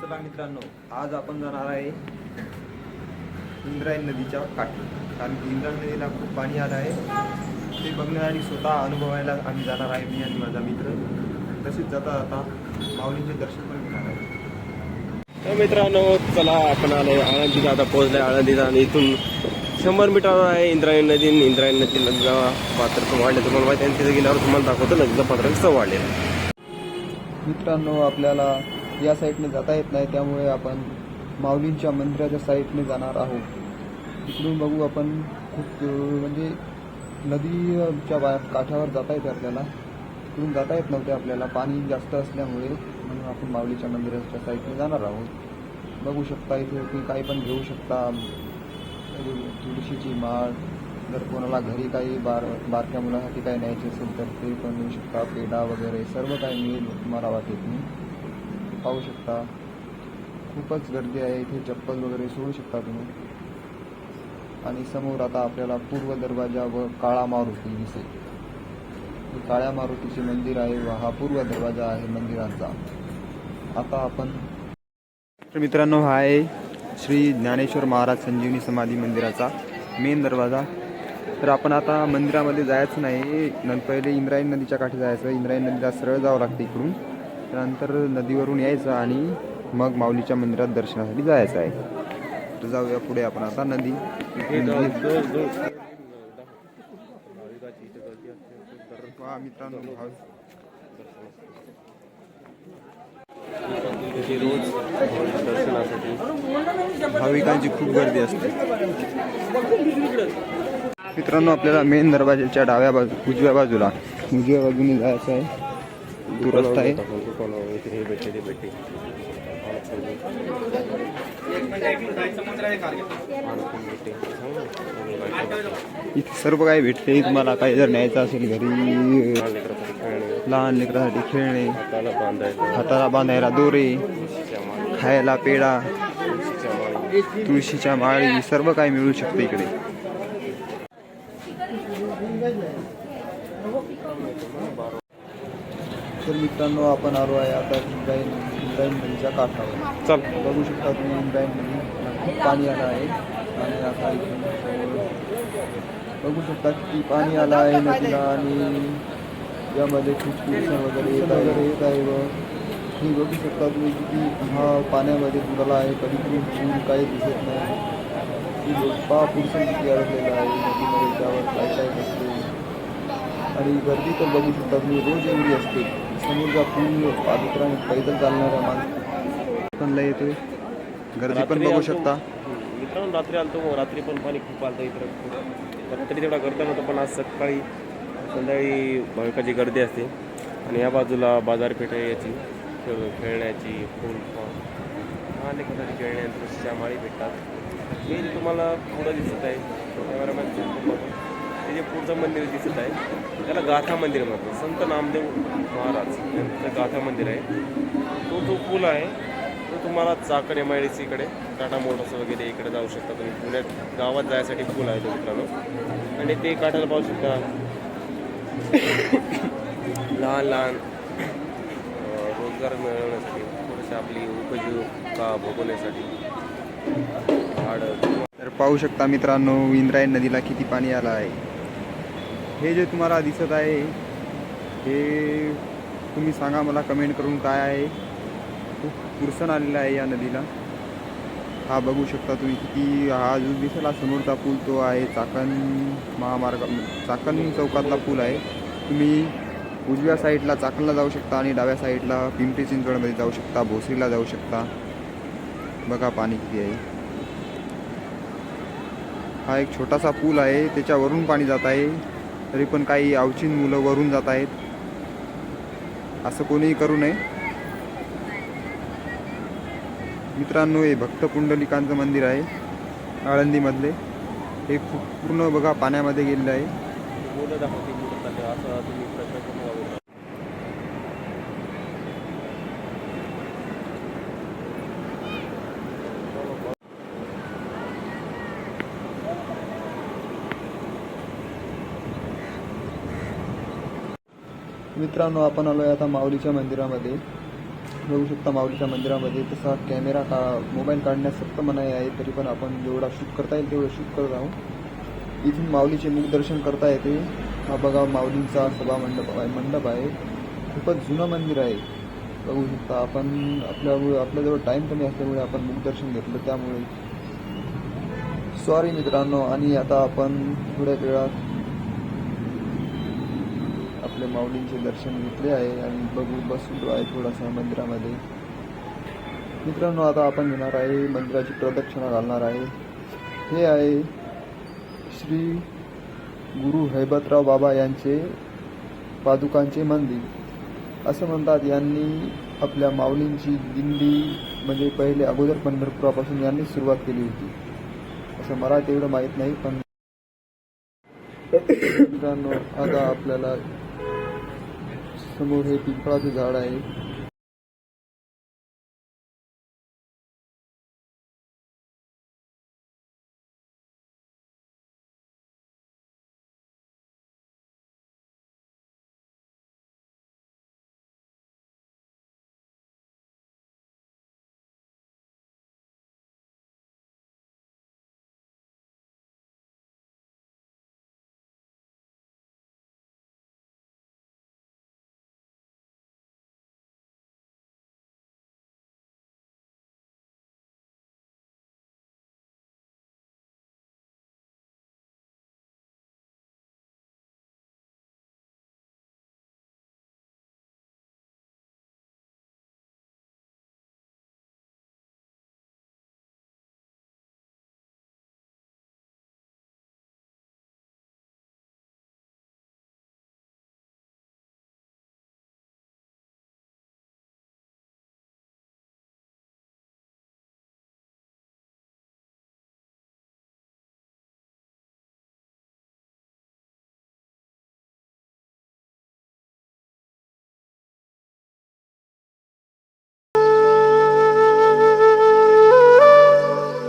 चला मित्रांनो आज आपण जाणार आहे इंद्रायण नदीच्या काठी. कारण की इंद्रायण नदीला खूप पाणी आलं आहे. ते बघण्यासाठी स्वतः अनुभवायला आम्ही जाणार आहे मी आणि माझा मित्र. तसेच जाता जाता माऊलींचे दर्शन पण घेणार आहे. तर मित्रांनो चला आपण आलो आळंदीला. आता पोहोचलोय आळंदीला आणि इथून शंभर मीटरवर आहे इंद्रायणी नदी. इंद्रायण इंद्रायणी नदी नदीला पात्र वाढले. तुम्हाला माहिती आणि तिथे गेल्यावर तुम्हाला दाखवतो नदीचं पात्र कसं वाढलेलं मित्रांनो आपल्याला या साईडने जाता येत नाही त्यामुळे आपण माऊलींच्या मंदिराच्या साईडने जाणार आहोत. इकडून बघू आपण खूप म्हणजे नदीच्या बा काठावर जाता येते आपल्याला. इकडून जाता येत नव्हते आपल्याला पाणी जास्त असल्यामुळे म्हणून आपण माऊलीच्या मंदिराच्या साईडने जाणार आहोत. बघू शकता इथे तुम्ही काही पण घेऊ शकता. तुळशीची माळ जर कोणाला घरी काही बार बारक्या मुलासाठी काही न्यायचे असेल तर ते पण मिळू शकता. पेढा वगैरे सर्व काही मिळेल मला वाटेत मी पाहू शकता. खूपच गर्दी आहे इथे चप्पल वगैरे सोडू शकता तुम्ही. आणि समोर आता आपल्याला पूर्व दरवाजा व काळा मारुती दिसेल. हे काळ्या मारुतीचे मंदिर आहे व हा पूर्व दरवाजा आहे मंदिराचा. आता आपण तर मित्रांनो हा आहे श्री ज्ञानेश्वर महाराज संजीवनी समाधी मंदिराचा मेन दरवाजा. तर आपण आता मंदिरामध्ये जायचं नाही. न पहिले इंद्रायणी नदीच्या काठी जायचं. इंद्रायणी नदीला सरळ जावं लागते इकडून. त्यानंतर नदीवरून यायचं आणि मग माऊलीच्या मंदिरात दर्शनासाठी जायचं आहे. तर जाऊया पुढे आपण आता नदी. मित्रांनो भाव- रोज दर्शनासाठी. भाविकांची खूप गर्दी असते. मित्रांनो आपल्याला मेन दरवाजाच्या डाव्या बाजू उजव्या बाजूला उजव्या बाजूने जायचं आहे. तो रस्ता आहे. हे भेटते इथे सर्व काही भेटते तुम्हाला काही जर न्यायचं असेल घरी लहान लेकरासाठी खेळणे हाताला बांधायला दोरे खायला पेढा तुळशीच्या माळी सर्व काही मिळू शकते इकडे. तर मित्रांनो आपण आलो आहे आता इंद्रायणी इंद्रायणी नदीच्या काठावर. चल. बघू शकता तुम्ही इंद्रायणी नदी खूप पाणी आलं आहे. आणि आता बघू शकता किती पाणी आलं आहे नदीला आणि यामध्ये खूप पुरुष वगैरे येत वगैरे येत आहे. व ही बघू शकता तुम्ही किती हा पाण्यामध्ये बुडाला आहे. कधी पूर काही दिसत नाही. की पा पुरुष किती अडकलेला आहे. नदीमध्ये त्यावर काय काय नसते. आणि गर्दी तर बघू शकता तुम्ही. रोज एवढी असते. समोरचा पूल पादत्राने पैदल चालणाऱ्या माणसं पण लय येतोय. गर्दी पण बघू शकता. मित्रांनो रात्री आलतो. मग रात्री पण पाणी खूप आलतं इकडं. रात्री तेवढा गर्दी नव्हतं पण आज सकाळी संध्याकाळी भाविकाची गर्दी असते. आणि या बाजूला बाजारपेठ आहे याची. खेळ खेळण्याची फूल फॉल अनेक प्रकारची खेळण्या माळी भेटतात. हे तुम्हाला पुढं दिसत आहे. कॅमेरामॅन ते जे पुढचं मंदिर दिसत आहे त्याला गाथा मंदिर म्हणतात. संत नामदेव महाराज यांचं गाथा मंदिर आहे. तो जो पूल आहे तो तुम्हाला चाकण एम आय डी सीकडे टाटा मोटर्स वगैरे इकडे जाऊ शकता तुम्ही. पुण्यात गावात जायसाठी पूल आहे तो मित्रांनो. आणि ते काठाला पाहू शकता लहान लहान रोजगार मिळवण्यासाठी थोडीशी आपली उपजीविका भोगवण्यासाठी झाडं. तर पाहू शकता मित्रांनो इंद्रायण नदीला किती पाणी आलं आहे. हे जे तुम्हाला दिसत आहे हे तुम्ही सांगा मला कमेंट करून काय आहे. खूप पुरसन आलेला आहे या नदीला. हा बघू शकता तुम्ही किती हा जो दिसला समोरचा पूल तो आहे चाकण महामार्ग चाकण चौकातला पूल आहे. तुम्ही उजव्या साईडला चाकणला जाऊ शकता आणि डाव्या साईडला पिंपरी चिंचवडमध्ये जाऊ शकता भोसरीला जाऊ शकता. बघा पाणी किती आहे. हा एक छोटासा पूल आहे त्याच्यावरून पाणी जात आहे. तरी पण काही अवचिन मुलं वरून जात आहेत. असं कोणीही करू नये. मित्रांनो हे भक्त पुंडलिकांचं मंदिर आहे आळंदीमधले. हे पूर्ण बघा पाण्यामध्ये गेलेलं आहे मुलं दाखवते मुलं चालले असं तुम्ही प्रश्न करून वागू नका. मित्रांनो आपण आलो आहे आता माऊलीच्या मंदिरामध्ये. बघू शकता माऊलीच्या मंदिरामध्ये तसा कॅमेरा का मोबाईल काढण्यास सक्त मनाई आहे तरी पण आपण जेवढा शूट करता येईल तेवढं शूट करत आहोत. इथून माऊलीचे मुखदर्शन करता येते. हा बघा माऊलींचा सभा मंडप आहे मंडप आहे. खूपच जुनं मंदिर आहे. बघू शकता आपण आपल्यामुळे आपल्याजवळ टाईम कमी असल्यामुळे आपण मुखदर्शन घेतलं त्यामुळे. सॉरी मित्रांनो आणि आता आपण थोड्या वेळात आपल्या माऊलींचे दर्शन घेतले आहे आणि बघू बसलो आहे थोडासा मंदिरामध्ये. मित्रांनो आता आपण घेणार आहे मंदिराची प्रदक्षिणा घालणार आहे. हे आहे श्री गुरु हैबतराव बाबा यांचे पादुकांचे मंदिर. असं म्हणतात यांनी आपल्या माऊलींची दिंडी म्हणजे पहिले अगोदर पंढरपुरापासून यांनी सुरुवात केली होती. असं मला तेवढं माहीत नाही पण मित्रांनो आता आपल्याला समोर हे पिंपळाचं झाड आहे.